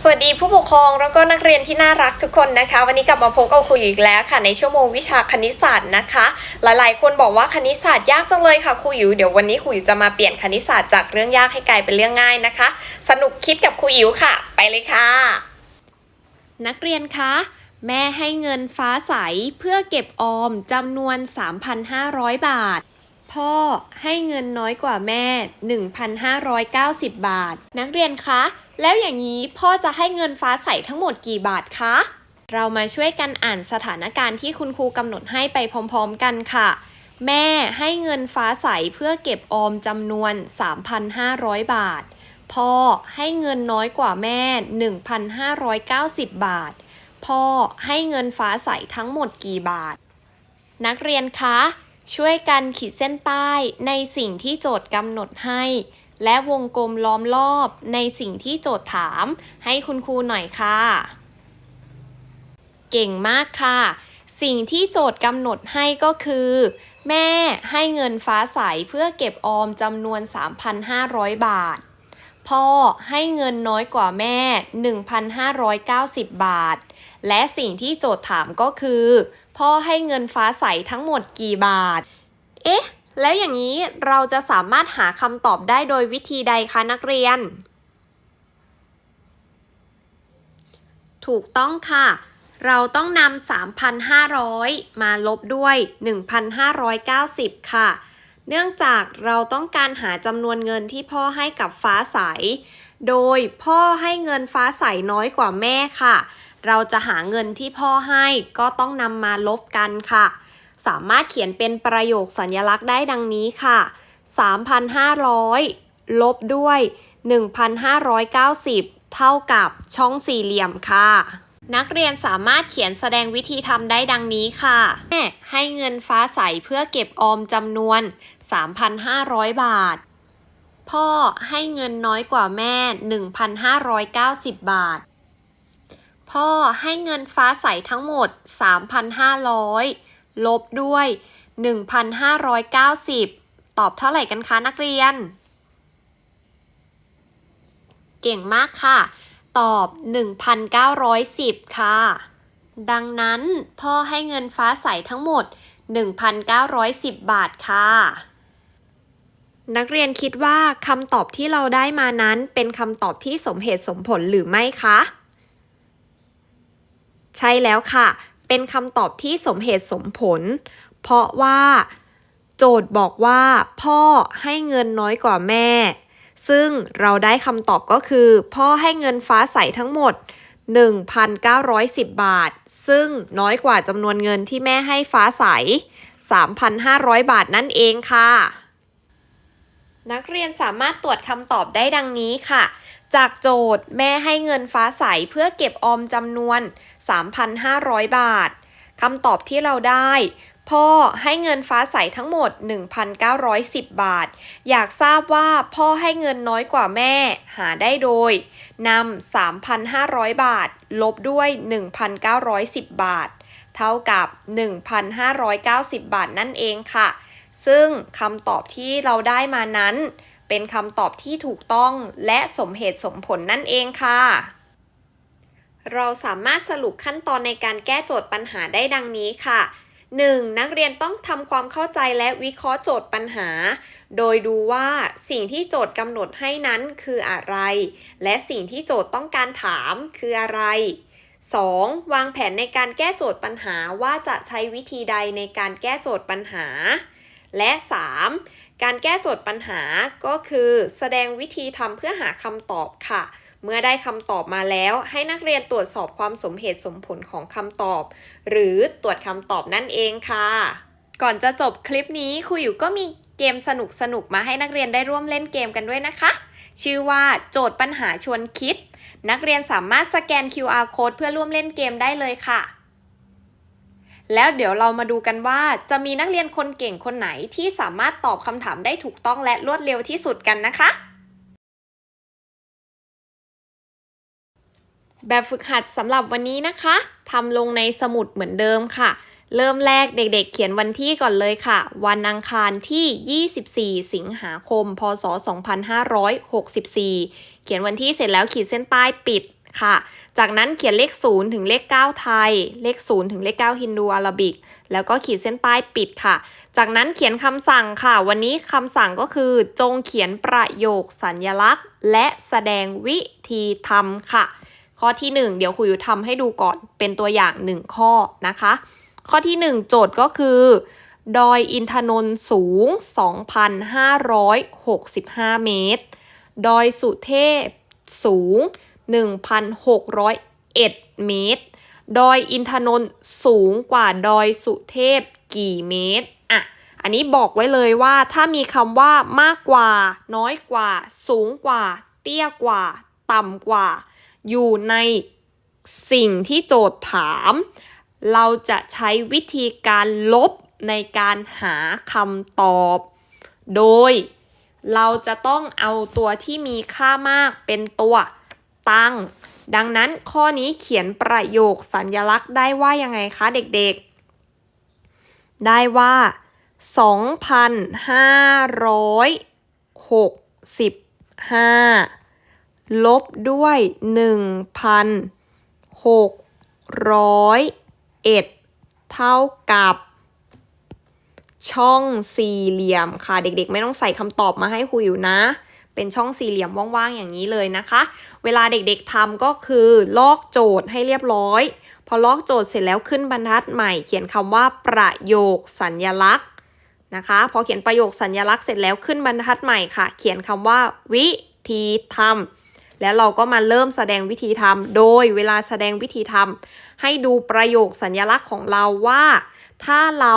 สวัสดีผู้ปกครองแล้วก็นักเรียนที่น่ารักทุกคนนะคะ วันนี้กลับมาพบกับครูอีกแล้วค่ะ ในชั่วโมงวิชาคณิตศาสตร์นะคะ หลายๆ คนบอกว่าคณิตศาสตร์ยากจังเลยค่ะครูอิ๋วเดี๋ยววันนี้ครูอิ๋วจะมาเปลี่ยนคณิตศาสตร์จากเรื่องยากให้กลายเป็นเรื่องง่ายนะคะ สนุกคิดกับครูอิ๋วค่ะ ไปเลยค่ะ นักเรียนคะแม่ให้เงินฟ้าใสเพื่อเก็บออมจำนวน 3,500 บาท พ่อให้เงินน้อยกว่าแม่ 1,590 บาท นักเรียนคะ แล้วอย่างนี้พ่อจะให้เงินฟ้าใสทั้งหมดกี่บาทคะ เรามาช่วยกันอ่านสถานการณ์ที่คุณครูกำหนดให้ไปพร้อมๆกันค่ะ แม่ให้เงินฟ้าใสเพื่อเก็บออมจำนวน 3,500 บาท พ่อให้เงินน้อยกว่าแม่ 1,590 บาท พ่อให้เงินฟ้าใสทั้งหมดกี่บาท นักเรียนคะ ช่วยกันขีดเส้นใต้ในสิ่งที่โจทย์กำหนดให้ และวงกลมล้อมรอบในสิ่งที่โจทย์ถาม ให้คุณครูหน่อยค่ะ เก่งมากค่ะ สิ่งที่โจทย์กำหนดให้ก็คือ แม่ให้เงินฟ้าใสเพื่อเก็บออมจำนวน 3,500 บาท พ่อให้เงินน้อยกว่าแม่ 1,590 บาท และสิ่งที่โจทย์ถามก็คือ พ่อให้เงินฟ้าใสทั้งหมดกี่บาท เอ๊ะ แล้วอย่างนี้เราจะสามารถหาคำตอบได้โดยวิธีใดคะนักเรียน ถูกต้องค่ะ เราต้องนำ 3,500 มาลบด้วย 1,590 ค่ะ เนื่องจากเราต้องการหาจำนวนเงินที่พ่อให้กับฟ้าใส โดยพ่อให้เงินฟ้าใสน้อยกว่าแม่ค่ะ เราจะหาเงินที่พ่อให้ก็ต้องนำมาลบกันค่ะ สามารถเขียนเป็นประโยคสัญลักษณ์ได้ดังนี้ค่ะ 3,500 ลบด้วย 1,590 เท่ากับช่องสี่เหลี่ยมค่ะ นักเรียนสามารถเขียนแสดงวิธีทำได้ดังนี้ค่ะแม่ให้เงินฟ้าใสเพื่อเก็บออมจำนวน 3,500 บาท พ่อให้เงินน้อยกว่าแม่ 1,590 บาทพ่อให้เงินฟ้าใสทั้งหมด 3,500 ลบด้วย 1,590 ตอบเท่าไหร่กันคะนักเรียน เก่งมากค่ะ ตอบ 1,910 ค่ะ ดังนั้นพ่อให้เงินฟ้าใสทั้งหมด 1,910 บาทค่ะนักเรียนคิดว่าคำตอบที่เราได้มานั้นเป็นคำตอบที่สมเหตุสมผลหรือไม่คะ ใช่แล้วค่ะ เป็นคำตอบที่สมเหตุสมผล เพราะว่าโจทย์บอกว่า พ่อให้เงินน้อยกว่าแม่ ซึ่งเราได้คำตอบก็คือ พ่อให้เงินฟ้าใสทั้งหมด 1,910 บาท ซึ่งน้อยกว่าจำนวนเงินที่แม่ให้ฟ้าใส 3,500 บาทนั่นเองค่ะ นักเรียนสามารถตรวจคำตอบได้ดังนี้ค่ะ จากโจทย์แม่ให้เงินฟ้าใสเพื่อเก็บออมจำนวน 3,500 บาทคำตอบที่เราได้ พ่อให้เงินฟ้าใสทั้งหมด 1,910 บาท อยากทราบว่าพ่อให้เงินน้อยกว่าแม่หาได้โดยนำ3,500 บาท ลบด้วย 1,910 บาท เท่ากับ 1,590 บาทนั่นเองค่ะ ซึ่งคำตอบที่เราได้มานั้น เป็นคำตอบที่ถูกต้องและสมเหตุสมผลนั่นเองค่ะ เราสามารถสรุปขั้นตอนในการแก้โจทย์ปัญหาได้ดังนี้ค่ะ 1. นักเรียนต้องทำความเข้าใจและวิเคราะห์โจทย์ปัญหา โดยดูว่าสิ่งที่โจทย์กำหนดให้นั้นคืออะไร และสิ่งที่โจทย์ต้องการถามคืออะไร 2. วางแผนในการแก้โจทย์ปัญหาว่าจะใช้วิธีใดในการแก้โจทย์ปัญหา และ 3. การแก้โจทย์ปัญหาก็คือ แสดงวิธีทำเพื่อหาคำตอบค่ะ เมื่อได้คำตอบมาแล้ว ให้นักเรียนตรวจสอบความสมเหตุสมผลของคำตอบ หรือตรวจคำตอบนั่นเองค่ะ ก่อนจะจบคลิปนี้ครูอยู่ก็มีเกมสนุกสนุกๆมาให้นักเรียนได้ร่วมเล่นเกมกันด้วยนะคะ ชื่อว่าโจทย์ปัญหาชวนคิด นักเรียนสามารถสแกน QR code เพื่อร่วมเล่นเกมได้เลยค่ะ แล้วเดี๋ยวเรามาดูกันว่าจะมีนักเรียนคนเก่งคนไหนที่สามารถตอบคำถามได้ถูกต้องและรวดเร็วที่สุดกันนะคะ แบบฝึกหัดสำหรับวันนี้นะคะทำลงในสมุดเหมือนเดิมค่ะ เริ่มแรกเด็กๆ เขียนวันที่ก่อนเลยค่ะ วันอังคารที่ 24 สิงหาคม พศ 2564 เขียนวันที่เสร็จแล้วขีดเส้นใต้ปิด ค่ะ จากนั้นเขียนเลข 0 ถึงเลข 9 ไทย เลข 0 ถึงเลข 9 ฮินดูอาราบิก แล้วก็ขีดเส้นใต้ปิดค่ะ จากนั้นเขียนคำสั่งค่ะ วันนี้คำสั่งก็คือ จงเขียนประโยคสัญลักษณ์ และแสดงวิธีทำค่ะ ข้อที่ 1 เดี๋ยวครูอยู่ทำให้ดูก่อนเป็นตัวอย่าง 1 ข้อนะคะ ข้อที่ 1 โจทย์ก็คือ ดอยอินทนนท์สูง 2,565 เมตร ดอยสุเทพสูง 1,601 เมตร ดอยอินทนนท์สูงกว่าดอยสุเทพกี่เมตรอะอันนี้บอกไว้เลยว่าถ้ามีคำว่ามากกว่า น้อยกว่า สูงกว่า เตี้ยกว่า ต่ำกว่า อยู่ในสิ่งที่โจทย์ถาม เราจะใช้วิธีการลบในการหาคำตอบ โดย เราจะต้องเอาตัวที่มีค่ามากเป็นตัว ตัง ดังนั้นข้อนี้เขียนประโยคสัญญลักษณ์ได้ว่ายังไงคะเด็กๆ ได้ว่า 2,565 ลบด้วย 1,601 เท่ากับช่องสี่เหลี่ยมค่ะ เด็กๆ ไม่ต้องใส่คำตอบมาให้ครูอยู่นะ เป็นช่องสี่เหลี่ยมว่างๆอย่างนี้เลยนะคะ เวลาเด็กๆทำก็คือลอกโจทย์ให้เรียบร้อย พอลอกโจทย์เสร็จแล้วขึ้นบรรทัดใหม่ เขียนคำว่าประโยคสัญญลักษณ์นะคะ พอเขียนประโยคสัญญลักษณ์เสร็จแล้วขึ้นบรรทัดใหม่ค่ะ เขียนคำว่า วิธีทำแล้วเราก็มาเริ่มแสดงวิธีทำโดยเวลาแสดงวิธีทำให้ดูประโยคสัญญลักษณ์ของเราว่า ถ้าเรา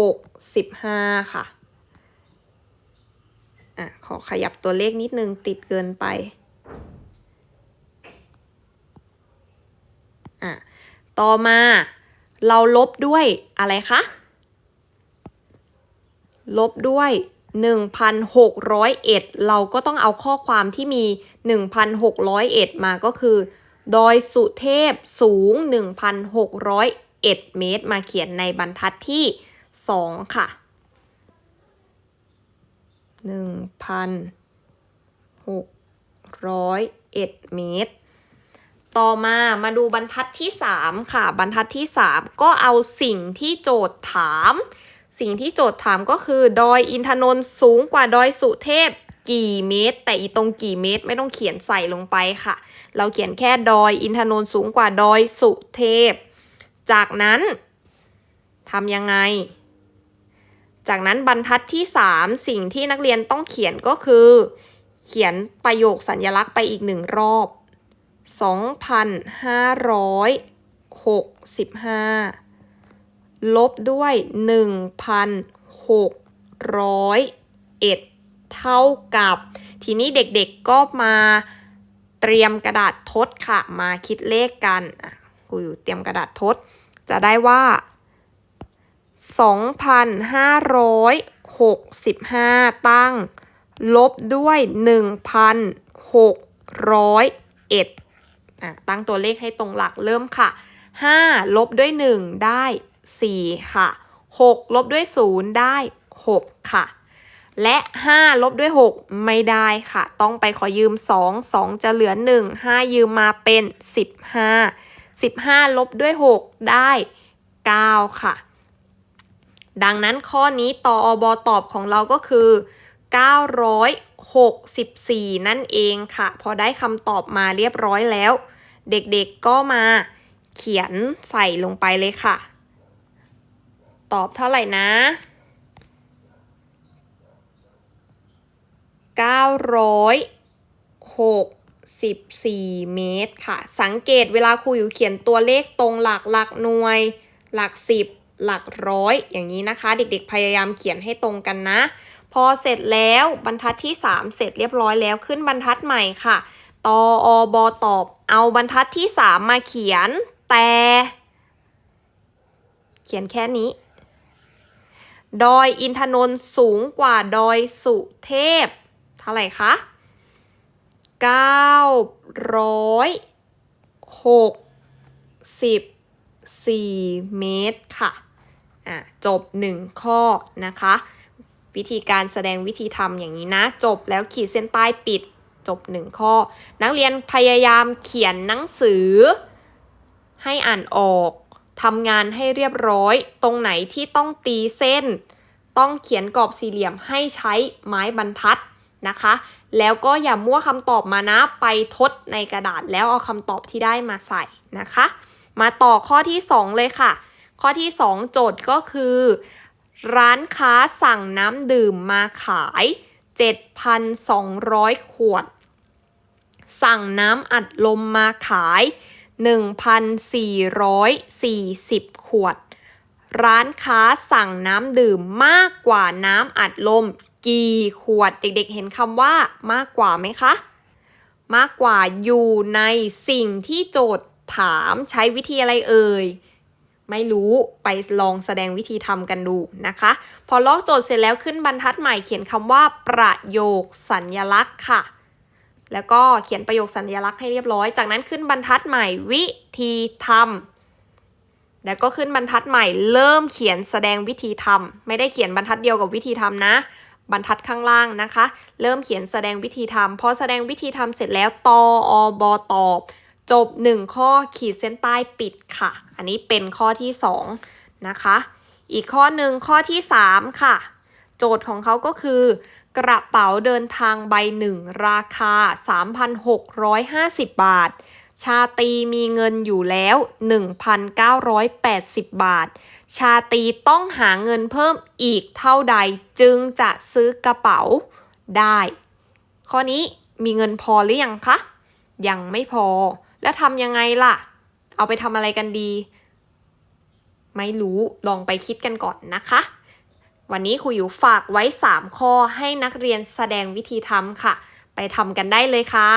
65 ค่ะ อะ ขอขยับตัวเลขนิดนึงติดเกินไป อะ ต่อมาเราลบด้วยอะไรคะ ลบด้วย 1,601 เราก็ต้องเอาข้อความที่มี 1,601 มาก็คือ ดอยสุเทพสูง 1,601 เมตร มาเขียนในบรรทัดที่ 2ค่ะ1,601เอ็ดเมตร ต่อมามาดูบรรทัดที่3ค่ะ บรรทัดที่3ก็เอาสิ่งที่โจทย์ถาม สิ่งที่โจทย์ถามก็คือ ดอยอินทนนท์สูงกว่าดอยสุเทพกี่เมตร แต่อีตรงกี่เมตรไม่ต้องเขียนใส่ลงไปค่ะ เราเขียนแค่ดอยอินทนนท์สูงกว่าดอยสุเทพ จากนั้นทำยังไง จากนั้นบรรทัดที่ 3 สิ่งที่นักเรียนต้องเขียนก็คือ เขียนประโยคสัญญลักษณ์ไปอีกหนึ่งรอบ 2,565 ลบด้วย 1,601 เท่ากับ ทีนี้เด็กๆก็มาเตรียมกระดาษทดค่ะ มาคิดเลขกันอะกูอยู่เตรียมกระดาษทด จะได้ว่า 2,565 ตั้ง ลบด้วย 1,601อะตั้งตัวเลขให้ตรงหลักเริ่มค่ะ 5 ลบด้วย 1 ได้ 4 ค่ะ 6 ลบด้วย 0 ได้ 6 ค่ะ และ 5 ลบด้วย 6 ไม่ได้ค่ะ ต้องไปขอยืม 2 2 จะเหลือ 1 5 ยืมมาเป็น 15 15 ลบด้วย 6 ได้ 9 ค่ะ ดังนั้นข้อนี้ตออบตอบของเราก็คือ 964 นั่นเองค่ะ พอได้คำตอบมาเรียบร้อยแล้ว เด็กๆก็มาเขียนใส่ลงไปเลยค่ะ ตอบเท่าไหร่นะ964เมตรค่ะ สังเกตเวลาครูอยู่เขียนตัวเลขตรงหลักหลักหน่วย หลักสิบ หลักร้อยอย่างนี้นะคะ เด็กๆพยายามเขียนให้ตรงกันนะ พอเสร็จแล้วบรรทัดที่ 3 เสร็จเรียบร้อยแล้วขึ้นบรรทัดใหม่ค่ะตออบอตอบเอาบรรทัดที่สามมาเขียนแต่ เขียนแค่นี้ ดอยอินทนนท์สูงกว่าดอยสุเทพ เท่าไหร่คะ964เมตรค่ะ อะจบ 1 ข้อนะคะ วิธีการแสดงวิธีทำอย่างนี้นะ จบแล้วขีดเส้นใต้ปิดจบ 1 ข้อ นักเรียนพยายามเขียนหนังสือ ให้อ่านออกทำงานให้เรียบร้อย ตรงไหนที่ต้องตีเส้น ต้องเขียนกรอบสี่เหลี่ยมให้ใช้ไม้บรรทัดนะคะ แล้วก็อย่ามั่วคำตอบมานะ ไปทดในกระดาษแล้วเอาคำตอบที่ได้มาใส่นะคะ มาต่อข้อที่ 2 เลยค่ะ ข้อที่ 2 โจทย์ก็คือ ร้านค้าสั่งน้ำดื่มมาขาย 7,200 ขวด สั่งน้ำอัดลมมาขาย 1,440 ขวด ร้านค้าสั่งน้ำดื่มมากกว่าน้ำอัดลมกี่ขวด เด็กๆ เห็นคำว่ามากกว่าไหมคะ มากกว่าอยู่ในสิ่งที่โจทย์ถามใช้วิธีอะไรเอ่ย ไม่รู้ไปลองแสดงวิธีทำกันดูนะคะ พอลอกโจทย์เสร็จแล้วขึ้นบรรทัดใหม่เขียนคำว่าประโยคสัญญลักษณ์ค่ะ แล้วก็เขียนประโยคสัญลักษณ์ให้เรียบร้อย จากนั้นขึ้นบรรทัดใหม่วิธีทำแล้วก็ขึ้นบรรทัดใหม่เริ่มเขียนแสดงวิธีทำไม่ได้เขียนบรรทัดเดียวกับวิธีทำนะบรรทัดข้างล่างนะคะ เริ่มเขียนแสดงวิธีทำพอแสดงวิธีทำเสร็จแล้วตออบอตอบ จบ 1 ข้อขีดเส้นใต้ปิดค่ะ อันนี้เป็นข้อที่2นะคะ อีกข้อหนึ่งข้อที่ 3 ค่ะ โจทย์ของเขาก็คือ กระเป๋าเดินทางใบหนึ่งราคา 3,650 บาท ชาตีมีเงินอยู่แล้ว 1,980 บาท ชาตีต้องหาเงินเพิ่มอีกเท่าใดจึงจะซื้อกระเป๋าได้ ข้อนี้มีเงินพอหรือยังคะยังไม่พอ แล้วทำยังไงล่ะ เอาไปทำอะไรกันดี ไม่รู้ลองไปคิดกันก่อนนะคะ วันนี้ครูอยู่ฝากไว้ 3 ข้อให้นักเรียนแสดงวิธีทำค่ะ ไปทำกันได้เลยค่ะ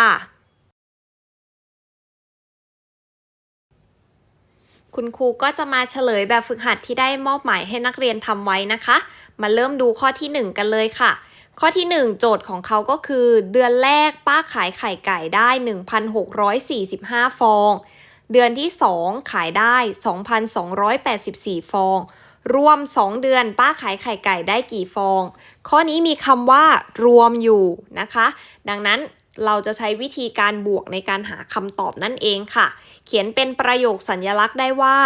คุณครูก็จะมาเฉลยแบบฝึกหัดที่ได้มอบหมายให้นักเรียนทำไว้นะคะ มาเริ่มดูข้อที่ 1 กันเลยค่ะ ข้อที่ 1 โจทย์ของเขาก็คือ เดือนแรกป้าขายไข่ไก่ได้ 1,645 ฟอง เดือนที่ 2 ขายได้ 2,284 ฟอง รวม 2 เดือนป้าขายไข่ไก่ได้กี่ฟอง ข้อนี้มีคำว่ารวมอยู่นะคะ ดังนั้นเราจะใช้วิธีการบวกในการหาคำตอบนั่นเองค่ะ เขียนเป็นประโยคสัญญลักษณ์ได้ว่า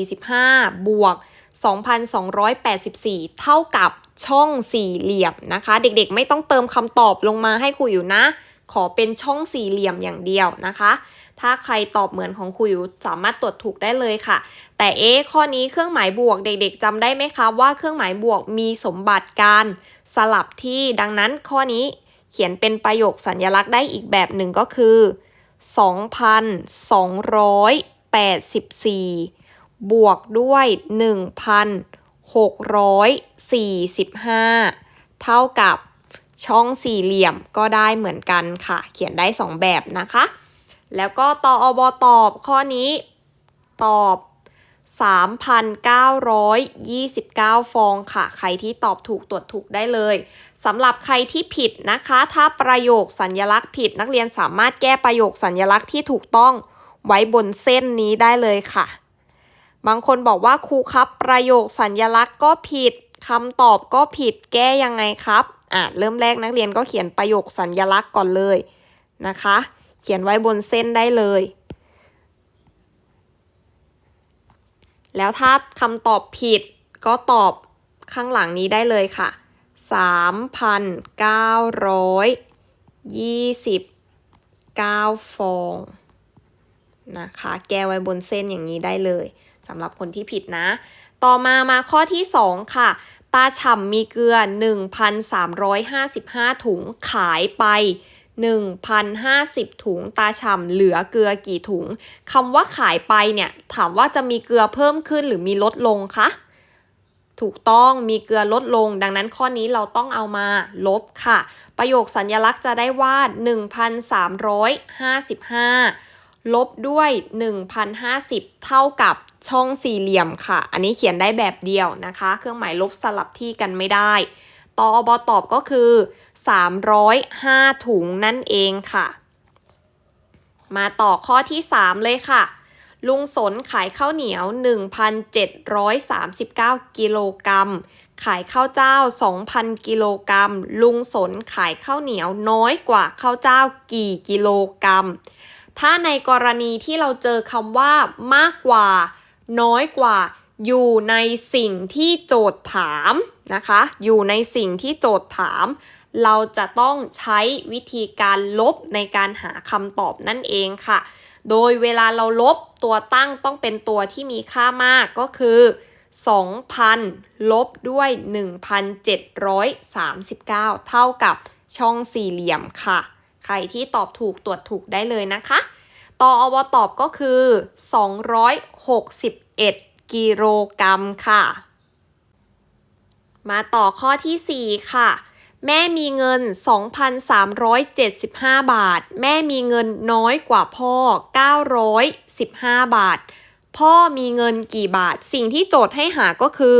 1,645 บวก 2,284 เท่ากับช่องสี่เหลี่ยมนะคะ เด็กๆไม่ต้องเติมคำตอบลงมาให้ครูอยู่นะ ขอเป็นช่องสี่เหลี่ยมอย่างเดียวนะคะ ถ้าใครตอบเหมือนของครูอยู่สามารถตรวจถูกได้เลยค่ะ แต่เอ๊ข้อนี้เครื่องหมายบวกเด็ก ๆจำได้ไหมคะว่าเครื่องหมายบวกมีสมบัติการสลับที่ดังนั้นข้อนี้เขียนเป็นประโยคสัญญลักษณ์ได้อีกแบบหนึ่งก็คือ 2,284 บวกด้วย 1,645 เท่ากับช่องสี่เหลี่ยมก็ได้เหมือนกันค่ะ เขียนได้ 2 แบบนะคะ แล้วก็ตออบตอบข้อนี้ตอบ 3,929 ฟองค่ะ ใครที่ตอบถูกตรวจถูกได้เลยสำหรับใครที่ผิดนะคะ ถ้าประโยคสัญญลักษณ์ผิดนักเรียนสามารถแก้ประโยคสัญญลักษณ์ที่ถูกต้องไว้บนเส้นนี้ได้เลยค่ะ บางคนบอกว่าครูครับ ประโยคสัญญลักษณ์ก็ผิดคำตอบก็ผิดแก้ยังไงครับอะเริ่มแรกนักเรียนก็เขียนประโยคสัญญลักษณ์ก่อนเลยนะคะ เขียนไว้บนเส้นได้เลย แล้วถ้าคำตอบผิดก็ตอบข้างหลังนี้ได้เลยค่ะ 3,929 ฟองนะคะ แก้ไว้บนเส้นอย่างนี้ได้เลย สำหรับคนที่ผิดนะ ต่อมามาข้อที่ 2 ค่ะ ตาฉ่ำมีเกลือ 1,355 ถุงขายไป 1,050 ถุง ตาฉ่ำเหลือเกลือกี่ถุงคำว่าขายไปเนี่ยถามว่าจะมีเกลือเพิ่มขึ้นหรือมีลดลงคะถูกต้องมีเกลือลดลง ดังนั้นข้อนี้เราต้องเอามาลบค่ะ ประโยคสัญญลักษณ์จะได้ว่า 1,355 ลบด้วย 1,050 เท่ากับ ช่องสี่เหลี่ยมค่ะ อันนี้เขียนได้แบบเดียวนะคะ เครื่องหมายลบสลับที่กันไม่ได้ตอบตอบก็คือ 305 ถุงนั่นเองค่ะ มาต่อข้อที่ 3 เลยค่ะ ลุงสนขายข้าวเหนียว 1,739 กิโลกรัม ขายข้าวเจ้า 2,000 กิโลกรัม ลุงสนขายข้าวเหนียวน้อยกว่าข้าวเจ้ากี่กิโลกรัม ถ้าในกรณีที่เราเจอคำว่ามากกว่า น้อยกว่าอยู่ในสิ่งที่โจทย์ถามนะคะ อยู่ในสิ่งที่โจทย์ถาม เราจะต้องใช้วิธีการลบในการหาคำตอบนั่นเองค่ะ โดยเวลาเราลบตัวตั้งต้องเป็นตัวที่มีค่ามากก็คือ 2,000 ลบด้วย 1,739 เท่ากับช่องสี่เหลี่ยมค่ะ ใครที่ตอบถูกตรวจถูกได้เลยนะคะ ต่ออวตอบก็คือ 261 กิโลกรัมค่ะ มาต่อข้อที่ 4 ค่ะ แม่มีเงิน 2,375 บาท แม่มีเงินน้อยกว่าพ่อ 915 บาท พ่อมีเงินกี่บาท สิ่งที่โจทย์ให้หาก็คือ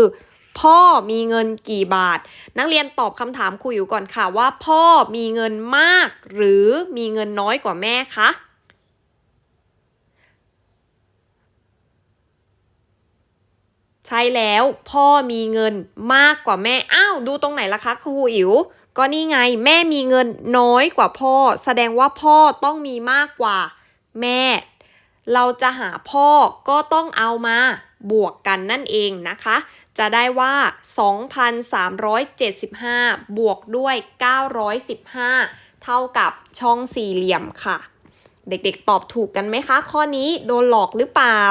พ่อมีเงินกี่บาท นักเรียนตอบคำถามครูอยู่ก่อนค่ะว่า พ่อมีเงินมากหรือมีเงินน้อยกว่าแม่คะ ใช่แล้วพ่อมีเงินมากกว่าแม่ อ้าวดูตรงไหนล่ะคะครูอิ๋วก็นี่ไงแม่มีเงินน้อยกว่าพ่อ แสดงว่าพ่อต้องมีมากกว่าแม่ เราจะหาพ่อก็ต้องเอามาบวกกันนั่นเองนะคะ จะได้ว่า 2,375 บวกด้วย 915 เท่ากับช่องสี่เหลี่ยมค่ะ เด็กๆตอบถูกกันไหมคะ ข้อนี้โดนหลอกหรือเปล่า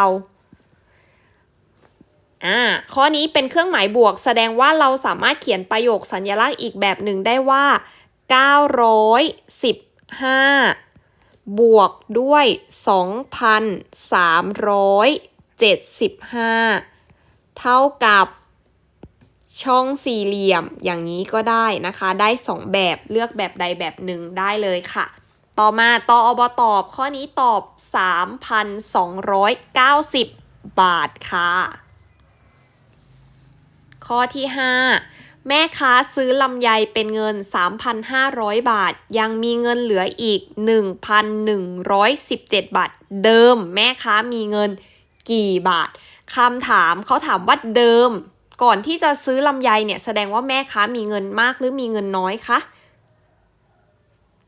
อ่าข้อนี้เป็นเครื่องหมายบวก แสดงว่าเราสามารถเขียนประโยคสัญญลักษณ์อีกแบบหนึ่งได้ว่า 915 บวกด้วย 2,375 เท่ากับช่องสี่เหลี่ยมอย่างนี้ก็ได้นะคะ ได้ 2 แบบเลือกแบบใดแบบหนึ่งได้เลยค่ะ ต่อมาตออบตอบข้อนี้ตอบ 3,290 บาทค่ะ ข้อที่ 5 แม่ค้าซื้อลำไยเป็นเงิน 3,500 บาท ยังมีเงินเหลืออีก 1,117 บาท เดิม แม่ค้ามีเงินกี่บาทคำถามเขาถามว่าเดิม ก่อนที่จะซื้อลำไยเนี่ยแสดงว่าแม่ค้ามีเงินมากหรือมีเงินน้อยคะ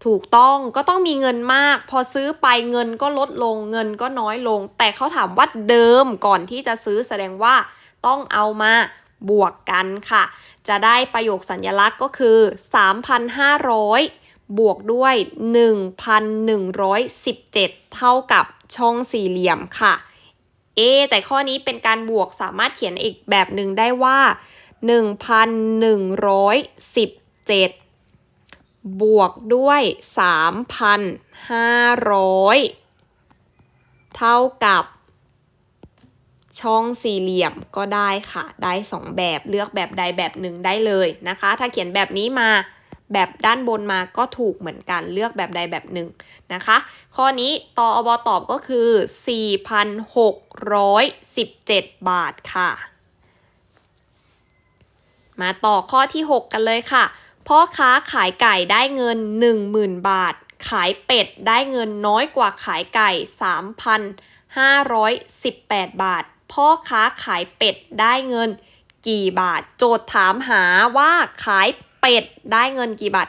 ถูกต้องก็ต้องมีเงินมาก พอซื้อไปเงินก็ลดลงเงินก็น้อยลง แต่เขาถามว่าเดิมก่อนที่จะซื้อแสดงว่าต้องเอามา บวกกันค่ะ จะได้ประโยคสัญญลักษณ์ก็คือ 3,500 บวกด้วย 1,117 เท่ากับช่องสี่เหลี่ยมค่ะ เอ แต่ข้อนี้เป็นการบวกสามารถเขียนอีกแบบหนึ่งได้ว่า 1,117 บวกด้วย 3,500 เท่ากับ ช่องสี่เหลี่ยมก็ได้ค่ะ ได้ 2 แบบเลือกแบบใดแบบหนึ่งได้เลยนะคะ ถ้าเขียนแบบนี้มาแบบด้านบนมาก็ถูกเหมือนกันเลือกแบบใดแบบหนึ่งนะคะ ข้อนี้ตออบตอบก็คือ 4,617 บาทค่ะ มาต่อข้อที่ 6 กันเลยค่ะพ่อค้าขายไก่ได้เงิน 10,000 บาท ขายเป็ดได้เงินน้อยกว่าขายไก่3,518 บาท พ่อค้าขายเป็ดได้เงินกี่บาท โจทย์ถามหาว่าขายเป็ดได้เงินกี่บาท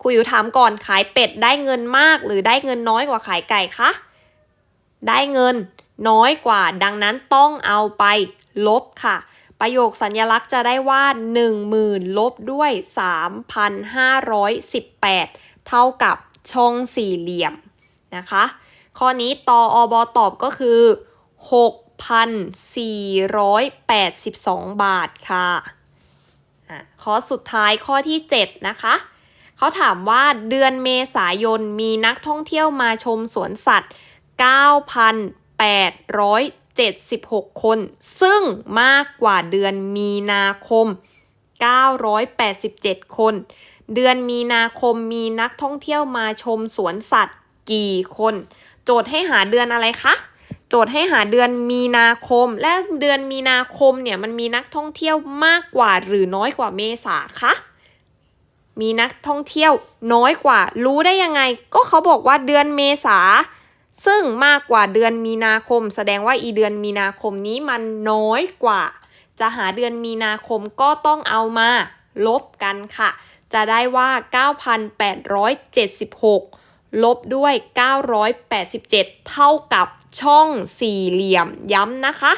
ครูอยู่ถามก่อนขายเป็ดได้เงินมาก หรือได้เงินน้อยกว่าขายไก่คะได้เงินน้อยกว่าดังนั้นต้องเอาไปลบค่ะ ประโยคสัญญลักษณ์จะได้ว่า 10,000 ลบด้วย 3,518 เท่ากับช่องสี่เหลี่ยมนะคะ ข้อนี้ตออบตอบก็คือ 6,482 บาทค่ะข้อสุดท้ายข้อที่ 7 นะคะเขาถามว่าเดือนเมษายนมีนักท่องเที่ยวมาชมสวนสัตว์ 9,876 คน ซึ่งมากกว่าเดือนมีนาคม 987 คน เดือนมีนาคมมีนักท่องเที่ยวมาชมสวนสัตว์กี่คน โจทย์ให้หาเดือนอะไรคะ จทย์ให้หาเดือนมีนาคม และเดือนมีนาคมเนี่ยมันมีนักท่องเที่ยวมากกว่าหรือน้อยกว่าเมษาคะมีนักท่องเที่ยวน้อยกว่า รู้ได้ยังไง ก็เขาบอกว่าเดือนเมษาซึ่งมากกว่าเดือนมีนาคม แสดงว่าอีเดือนมีนาคมนี้มันน้อยกว่า จะหาเดือนมีนาคมก็ต้องเอามา ลบกันค่ะ จะได้ว่า 9,876 ลบด้วย 987 เท่ากับ ช่องสี่เหลี่ยมย้ำนะคะ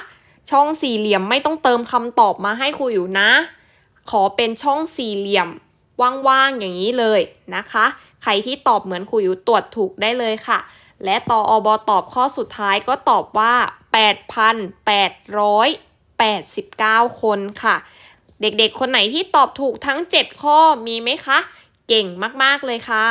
ช่องสี่เหลี่ยมไม่ต้องเติมคำตอบมาให้ครูอยู่นะ ขอเป็นช่องสี่เหลี่ยมว่างๆอย่างนี้เลยนะคะ ใครที่ตอบเหมือนครูอยู่ตรวจถูกได้เลยค่ะ และตออบตอบข้อสุดท้ายก็ตอบว่า 8,889 คนค่ะ เด็กๆ คนไหนที่ตอบถูกทั้ง 7 ข้อมีไหมคะ เก่งมากๆเลยค่ะ